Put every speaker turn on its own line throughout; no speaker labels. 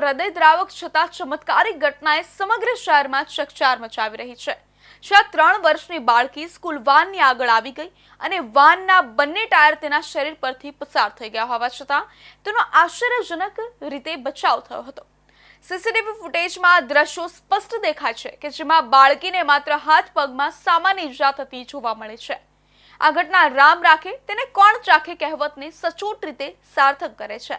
હૃદયદ્રાવક છતાં ચમત્કારિક ઘટનાએ સમગ્ર શહેરમાં ચકચાર મચાવી રહી છે. જ્યાં ત્રણ વર્ષની બાળકી સ્કૂલ વાનની આગળ આવી ગઈ અને વાનના બંને ટાયર તેના શરીર પરથી પસાર થઈ ગયા હોવા છતાં તેનો આશ્ચર્યજનક રીતે બચાવ થયો હતો. સીસીટીવી ફૂટેજમાં દ્રશ્યો સ્પષ્ટ દેખાય છે કે જેમાં બાળકીને માત્ર હાથ પગમાં સામાન્ય ઈજા થતી જોવા મળે છે. આ ઘટના રામ રાખે તેને કોણ ચાખે કહેવતને સચોટ રીતે સાર્થક કરે છે.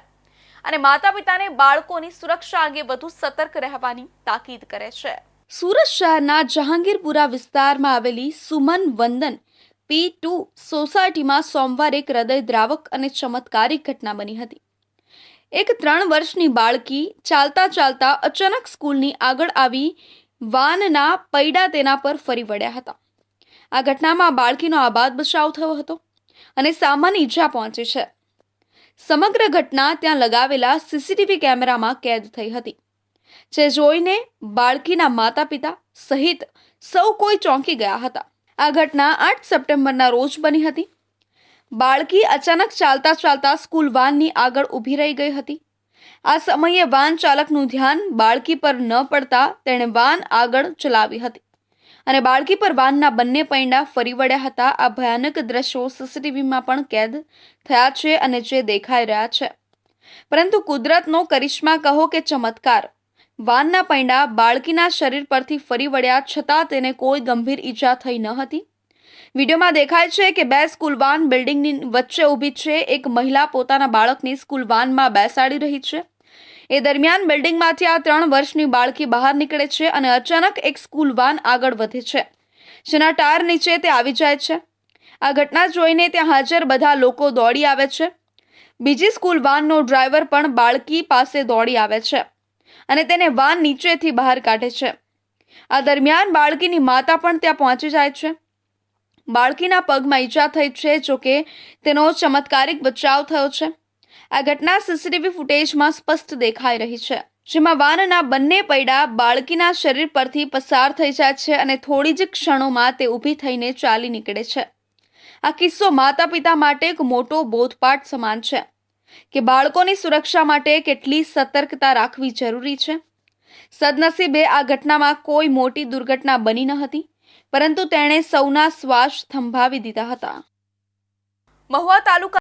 અને માતા પિતાને બાળકોની સુરક્ષા અંગે વધુ સતર્ક રહેવાની તાકીદ કરે છે. સુરત શહેરના જહાંગીરપુરા વિસ્તારમાં આવેલી સુમન વંદન પી ટુ સોસાયટીમાં સોમવારે એક હૃદયદ્રાવક અને ચમત્કારિક ઘટના બની હતી. એક ત્રણ વર્ષની બાળકી ચાલતા ચાલતા અચાનક સ્કૂલની આગળ આવી વાનના પૈડા તેના પર ફરી વળ્યા હતા. આ ઘટનામાં બાળકીનો આબાદ બચાવ થયો હતો અને સામાન્ય ઈજા પહોંચી છે. સમગ્ર ઘટના ત્યાં લગાવેલા સીસીટીવી કેમેરામાં કેદ થઈ હતી, જે જોઈને બાળકીના માતા પિતા સહિત સૌ કોઈ ચોંકી ગયા હતા. આ ઘટના આઠ સપ્ટેમ્બરના રોજ બની હતી. બાળકી અચાનક ચાલતા ચાલતા સ્કૂલ વાનની આગળ ઊભી રહી ગઈ હતી. આ સમયે વાન ચાલકનું ધ્યાન બાળકી પર ન પડતા તેણે વાન આગળ ચલાવી હતી. અને બાળકી પર વાનના બંને પૈંડા ફરી વળ્યા હતા. આ ભયાનક દ્રશ્યો સીસીટીવીમાં પણ કેદ થયા છે અને જે દેખાઈ રહ્યા છે. પરંતુ કુદરતનો કરિશ્મા કહો કે ચમત્કાર. વાનના પૈંડા બાળકીના શરીર પરથી ફરી વળ્યા છતાં તેને કોઈ ગંભીર ઈજા થઈ ન હતી. વિડીયોમાં દેખાય છે કે બે સ્કૂલ વાન બિલ્ડિંગની વચ્ચે ઊભી છે. એક મહિલા પોતાના બાળકને સ્કૂલ વાનમાં બેસાડી રહી છે. એ દરમિયાન બિલ્ડિંગમાંથી આ ત્રણ વર્ષની બાળકી બહાર નીકળે છે અને અચાનક એક સ્કૂલ વાન આગળ વધે છે. જેના ટાયર નીચે તે આવી જાય છે. આ ઘટના જોઈને ત્યાં હાજર બધા લોકો દોડી આવે છે. બીજી સ્કૂલ વાનનો ડ્રાઈવર પણ બાળકી પાસે દોડી આવે છે અને તેને વાન નીચેથી બહાર કાઢે છે. આ દરમિયાન બાળકીની માતા પણ ત્યાં પહોંચી જાય છે. બાળકીના પગમાં ઈજા થઈ છે, જોકે તેનો ચમત્કારિક બચાવ થયો છે. આ ઘટના સીસીટીવી ફૂટેજમાં સ્પષ્ટ દેખાઈ રહી છે. જેમાં વાનના બંને પૈડા બાળકીના શરીર પરથી પસાર થઈ જાય છે અને થોડી જ ક્ષણોમાં તે ઊભી થઈને ચાલી નીકળે છે. આ કિસ્સો માતા પિતા માટે એક મોટો બોધપાઠ સમાન છે કે બાળકોની સુરક્ષા માટે કેટલી સતર્કતા રાખવી જરૂરી છે. સદનસીબે આ ઘટનામાં કોઈ મોટી દુર્ઘટના બની ન હતી, પરંતુ તેણે સૌના શ્વાસ થંભાવી દીધા હતા. મહુવા તાલુકા